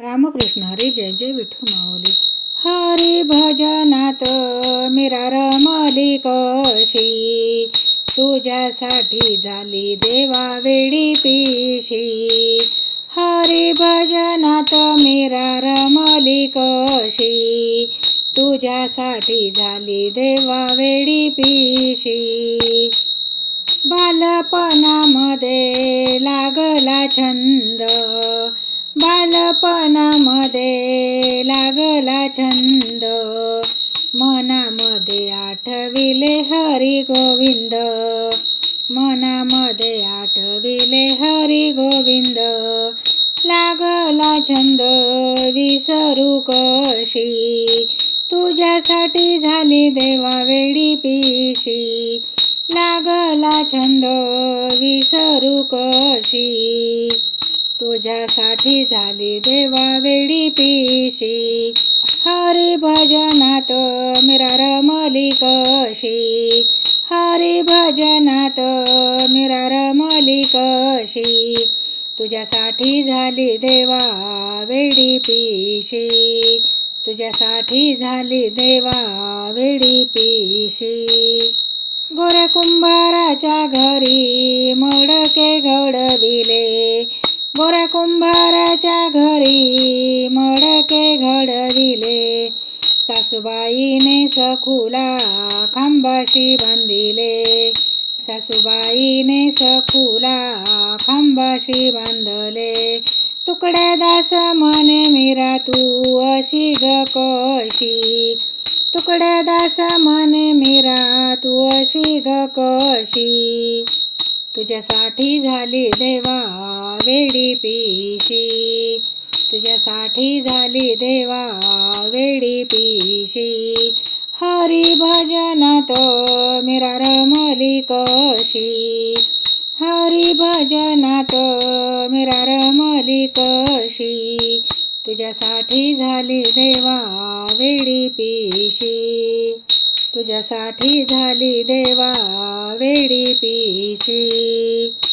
रामकृष्ण हरी जय जय विठू माऊली. हरी भजनात मेरा रमली कशी? तुझ्यासाठी झाली देवा वेडी पिशी. हरी भजनात मेरा रमली कशी? तुझ्यासाठी झाली देवा वेडी पिशी. बालपणामध्ये लागला छंद. बालपणामध्ये लागला छंद. मनामध्ये आठविले हरी गोविंद. मनामध्ये आठविले हरी गोविंद. लागला छंद विसरू कशी? तुझ्यासाठी झाली देवा वेडी पिशी. लागला छंद देवा वेडी पिशी. हरी भजनात मीरा रमली कशी. हरी भजनात मीरा रमली कशी. तुझ्यासाठी झाली देवा वेडी पिशी. तुझ्यासाठी झाली देवा वेडी पिशी. गोऱ्या कुंभाराच्या घरी मडके घडविले. घरी मडके घडविले. सासूबाईने सखुला खांबाशी बांधिले. सासूबाईने सखुला खांबाशी बांधले. तुकड्या दास मने मिरा तू अशी ग कशी? तुकड्या दास मने मिरा तू अशी ग कशी? तुझ्यासाठी झाली देवा वेडी पिशी. तुझ्यासाठी झाली देवा वेडी पिशी. हरी भजनात मीरा रमली कशी. हरी भजनात मीरा रमली कशी. तुझ्यासाठी झाली देवा वेडी पिशी. तुझ्यासाठी झाली देवा し。